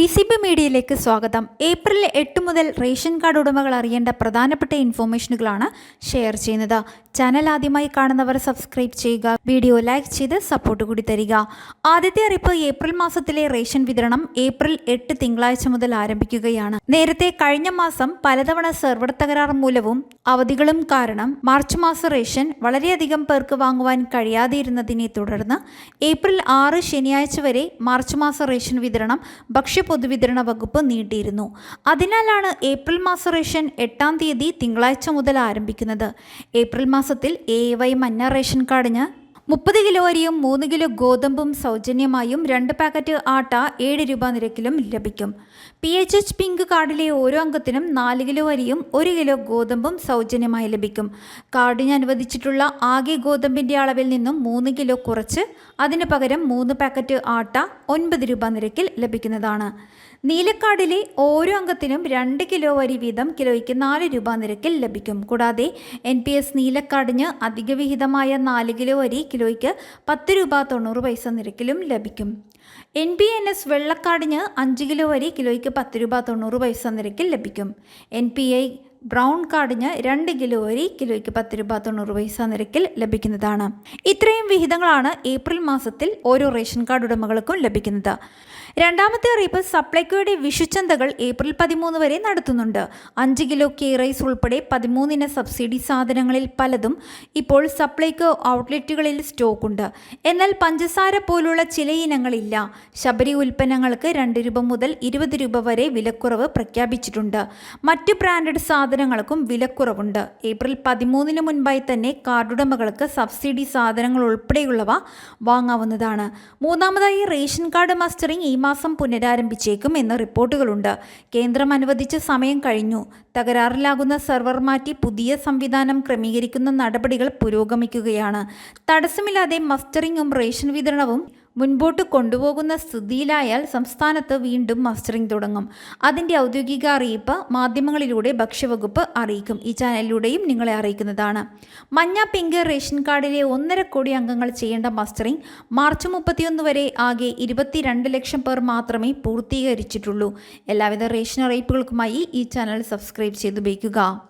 D C B മീഡിയയിലേക്ക് സ്വാഗതം. April എട്ട് മുതൽ റേഷൻ കാർഡ് ഉടമകൾ അറിയേണ്ട പ്രധാനപ്പെട്ട ഇൻഫോർമേഷനുകളാണ് ഷെയർ ചെയ്യുന്നത്. ചാനൽ ആദ്യമായി കാണുന്നവർ സബ്സ്ക്രൈബ് ചെയ്യുക വീഡിയോ ലൈക്ക് ചെയ്ത് സപ്പോർട്ട് കൂടി തരിക. ആദ്യത്തെ അറിയിപ്പ് ഏപ്രിൽ മാസത്തിലെ റേഷൻ വിതരണം ഏപ്രിൽ എട്ട് തിങ്കളാഴ്ച മുതൽ ആരംഭിക്കുകയാണ്. നേരത്തെ കഴിഞ്ഞ മാസം പലതവണ സെർവർ തകരാർ മൂലവും അവധികളും കാരണം മാർച്ച് മാസ റേഷൻ വളരെയധികം പേർക്ക് വാങ്ങുവാൻ കഴിയാതിരുന്നതിനെ തുടർന്ന് ഏപ്രിൽ ആറ് ശനിയാഴ്ച വരെ മാർച്ച് മാസ റേഷൻ വിതരണം ഭക്ഷ്യ പൊതുവിതരണ വകുപ്പ് നീട്ടിയിരുന്നു. അതിനാലാണ് ഏപ്രിൽ മാസ റേഷൻ എട്ടാം തീയതി തിങ്കളാഴ്ച മുതൽ ആരംഭിക്കുന്നത്. ഏപ്രിൽ മാസത്തിൽ എ വൈ മഞ്ഞ റേഷൻ കാർഡിന് മുപ്പത് കിലോ അരിയും മൂന്ന് കിലോ ഗോതമ്പും സൗജന്യമായും രണ്ട് പാക്കറ്റ് ആട്ട ഏഴ് രൂപ നിരക്കിലും ലഭിക്കും. പി എച്ച് എച്ച് പിങ്ക് കാർഡിലെ ഓരോ അംഗത്തിനും നാല് കിലോ അരിയും ഒരു കിലോ ഗോതമ്പും സൗജന്യമായി ലഭിക്കും. കാർഡിന് അനുവദിച്ചിട്ടുള്ള ആകെ ഗോതമ്പിന്റെ അളവിൽ നിന്നും മൂന്ന് കിലോ കുറച്ച് അതിന് പകരം മൂന്ന് പാക്കറ്റ് ആട്ട ഒൻപത് രൂപ നിരക്കിൽ ലഭിക്കുന്നതാണ്. നീലക്കാർഡിലെ ഓരോ അംഗത്തിനും രണ്ട് കിലോ വരി വീതം കിലോയ്ക്ക് നാല് രൂപ നിരക്കിൽ ലഭിക്കും. കൂടാതെ എൻ പി എസ് നീലക്കാടിന് അധിക വിഹിതമായ നാല് കിലോ വരി കിലോയ്ക്ക് പത്ത് രൂപ തൊണ്ണൂറ് പൈസ നിരക്കിലും ലഭിക്കും. എൻ പി എൻ എസ് വെള്ളക്കാടിന് അഞ്ച് കിലോ വരി കിലോയ്ക്ക് പത്ത് രൂപ തൊണ്ണൂറ് പൈസ നിരക്കിൽ ലഭിക്കും. എൻ പി ഐ ബ്രൗൺ കാർഡിന് രണ്ട് കിലോ അരി കിലോയ്ക്ക് പത്ത് രൂപ തൊണ്ണൂറ് പൈസ നിരക്കിൽ ലഭിക്കുന്നതാണ്. ഇത്രയും വിഹിതങ്ങളാണ് ഏപ്രിൽ മാസത്തിൽ ഓരോ റേഷൻ കാർഡ് ഉടമകൾക്കും ലഭിക്കുന്നത്. രണ്ടാമത്തെ അറിയിപ്പ് സപ്ലൈകോയുടെ വിഷുചന്തകൾ ഏപ്രിൽ പതിമൂന്ന് വരെ നടത്തുന്നുണ്ട്. അഞ്ച് കിലോ കെ റൈസ് ഉൾപ്പെടെ പതിമൂന്നിന സബ്സിഡി സാധനങ്ങളിൽ പലതും ഇപ്പോൾ സപ്ലൈകോ ഔട്ട്ലെറ്റുകളിൽ സ്റ്റോക്കുണ്ട്. എന്നാൽ പഞ്ചസാര പോലുള്ള ചില ഇനങ്ങളില്ല. ശബരി ഉൽപ്പന്നങ്ങൾക്ക് രണ്ട് രൂപ മുതൽ ഇരുപത് രൂപ വരെ വിലക്കുറവ് പ്രഖ്യാപിച്ചിട്ടുണ്ട്. മറ്റ് ബ്രാൻഡഡ് സാധനങ്ങൾക്കും വിലക്കുറവുണ്ട്. ഏപ്രിൽ പതിമൂന്നിന് മുൻപായി തന്നെ കാർഡുടമകൾക്ക് സബ്സിഡി സാധനങ്ങൾ ഉൾപ്പെടെയുള്ളവ വാങ്ങാവുന്നതാണ്. മൂന്നാമതായി റേഷൻ കാർഡ് മസ്റ്ററിംഗ് ഈ മാസം പുനരാരംഭിച്ചേക്കും എന്ന റിപ്പോർട്ടുകളുണ്ട്. കേന്ദ്രം അനുവദിച്ച സമയം കഴിഞ്ഞു. തകരാറിലാകുന്ന സെർവർ മാറ്റി പുതിയ സംവിധാനം ക്രമീകരിക്കുന്ന നടപടികൾ പുരോഗമിക്കുകയാണ്. തടസ്സമില്ലാതെ മസ്റ്ററിങ്ങും റേഷൻ വിതരണവും മുൻപോട്ട് കൊണ്ടുപോകുന്ന സ്ഥിതിയിലായാൽ സംസ്ഥാനത്ത് വീണ്ടും മസ്റ്ററിംഗ് തുടങ്ങും. അതിന്റെ ഔദ്യോഗിക അറിയിപ്പ് മാധ്യമങ്ങളിലൂടെ ഭക്ഷ്യവകുപ്പ് അറിയിക്കും. ഈ ചാനലിലൂടെയും നിങ്ങളെ അറിയിക്കുന്നതാണ്. മഞ്ഞ പിങ്ക് റേഷൻ കാർഡിലെ ഒന്നര കോടി അംഗങ്ങൾ ചെയ്യേണ്ട മസ്റ്ററിംഗ് മാർച്ച് മുപ്പത്തിയൊന്ന് വരെ ആകെ ഇരുപത്തിരണ്ട് ലക്ഷം പേർ മാത്രമേ പൂർത്തീകരിച്ചിട്ടുള്ളൂ. എല്ലാവിധ റേഷൻ അറിയിപ്പുകൾക്കുമായി ഈ ചാനൽ സബ്സ്ക്രൈബ് ചെയ്തുപയോഗിക്കുക.